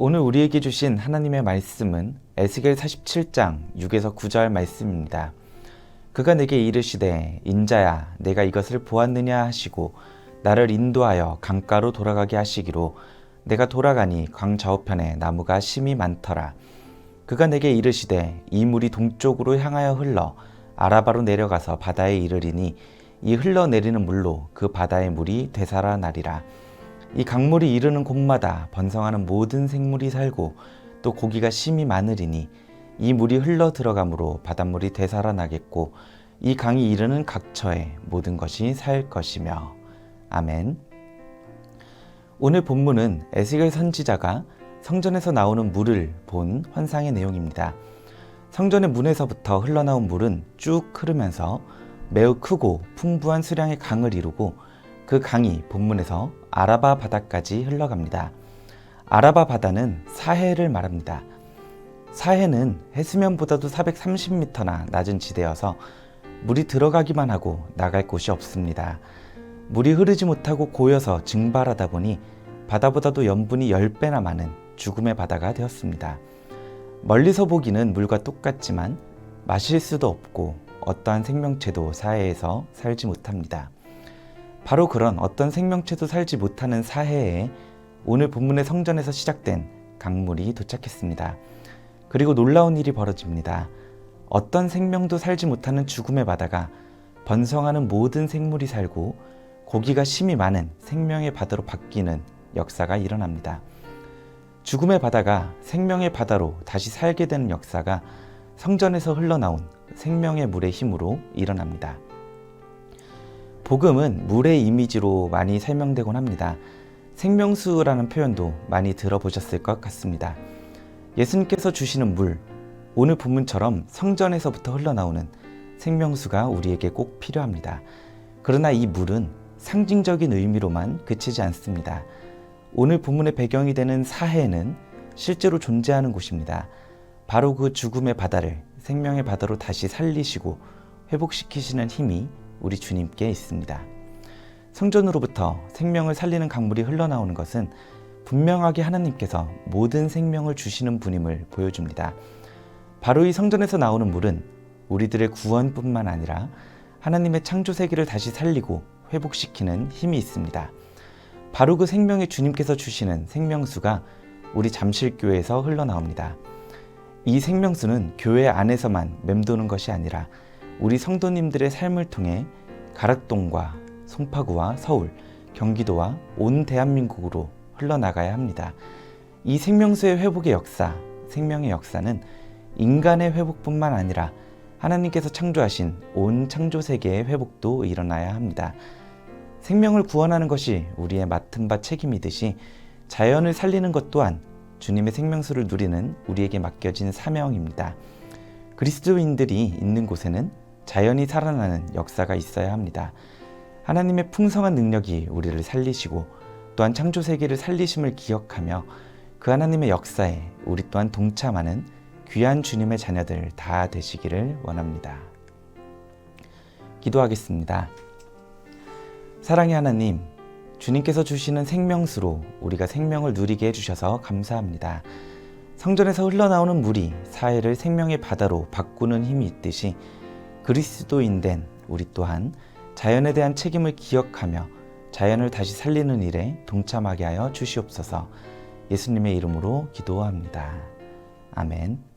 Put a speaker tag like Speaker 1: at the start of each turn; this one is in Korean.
Speaker 1: 오늘 우리에게 주신 하나님의 말씀은 에스겔 47장 6에서 9절 말씀입니다. 그가 내게 이르시되 인자야 내가 이것을 보았느냐 하시고 나를 인도하여 강가로 돌아가게 하시기로 내가 돌아가니 강 저우편에 나무가 심이 많더라. 그가 내게 이르시되 이 물이 동쪽으로 향하여 흘러 아라바로 내려가서 바다에 이르리니 이 흘러내리는 물로 그 바다의 물이 되살아나리라. 이 강물이 이르는 곳마다 번성하는 모든 생물이 살고 또 고기가 심이 많으리니 이 물이 흘러 들어가므로 바닷물이 되살아나겠고 이 강이 이르는 각처에 모든 것이 살 것이며 아멘. 오늘 본문은 에스겔 선지자가 성전에서 나오는 물을 본 환상의 내용입니다. 성전의 문에서부터 흘러나온 물은 쭉 흐르면서 매우 크고 풍부한 수량의 강을 이루고 그 강이 본문에서 아라바 바다까지 흘러갑니다. 아라바 바다는 사해를 말합니다. 사해는 해수면보다도 430m나 낮은 지대여서 물이 들어가기만 하고 나갈 곳이 없습니다. 물이 흐르지 못하고 고여서 증발하다 보니 바다보다도 염분이 10배나 많은 죽음의 바다가 되었습니다. 멀리서 보기는 물과 똑같지만 마실 수도 없고 어떠한 생명체도 사해에서 살지 못합니다. 바로 그런 어떤 생명체도 살지 못하는 사해에 오늘 본문의 성전에서 시작된 강물이 도착했습니다. 그리고 놀라운 일이 벌어집니다. 어떤 생명도 살지 못하는 죽음의 바다가 번성하는 모든 생물이 살고 고기가 심이 많은 생명의 바다로 바뀌는 역사가 일어납니다. 죽음의 바다가 생명의 바다로 다시 살게 되는 역사가 성전에서 흘러나온 생명의 물의 힘으로 일어납니다. 복음은 물의 이미지로 많이 설명되곤 합니다. 생명수라는 표현도 많이 들어보셨을 것 같습니다. 예수님께서 주시는 물, 오늘 본문처럼 성전에서부터 흘러나오는 생명수가 우리에게 꼭 필요합니다. 그러나 이 물은 상징적인 의미로만 그치지 않습니다. 오늘 본문의 배경이 되는 사해는 실제로 존재하는 곳입니다. 바로 그 죽음의 바다를 생명의 바다로 다시 살리시고 회복시키시는 힘이 우리 주님께 있습니다. 성전으로부터 생명을 살리는 강물이 흘러나오는 것은 분명하게 하나님께서 모든 생명을 주시는 분임을 보여줍니다. 바로 이 성전에서 나오는 물은 우리들의 구원뿐만 아니라 하나님의 창조 세계를 다시 살리고 회복시키는 힘이 있습니다. 바로 그 생명의 주님께서 주시는 생명수가 우리 잠실교회에서 흘러나옵니다. 이 생명수는 교회 안에서만 맴도는 것이 아니라 우리 성도님들의 삶을 통해 가락동과 송파구와 서울, 경기도와 온 대한민국으로 흘러나가야 합니다. 이 생명수의 회복의 역사, 생명의 역사는 인간의 회복뿐만 아니라 하나님께서 창조하신 온 창조 세계의 회복도 일어나야 합니다. 생명을 구원하는 것이 우리의 맡은 바 책임이듯이 자연을 살리는 것 또한 주님의 생명수를 누리는 우리에게 맡겨진 사명입니다. 그리스도인들이 있는 곳에는 자연이 살아나는 역사가 있어야 합니다. 하나님의 풍성한 능력이 우리를 살리시고 또한 창조 세계를 살리심을 기억하며 그 하나님의 역사에 우리 또한 동참하는 귀한 주님의 자녀들 다 되시기를 원합니다. 기도하겠습니다. 사랑의 하나님, 주님께서 주시는 생명수로 우리가 생명을 누리게 해주셔서 감사합니다. 성전에서 흘러나오는 물이 사회를 생명의 바다로 바꾸는 힘이 있듯이 그리스도인 된 우리 또한 자연에 대한 책임을 기억하며 자연을 다시 살리는 일에 동참하게 하여 주시옵소서 예수님의 이름으로 기도합니다. 아멘.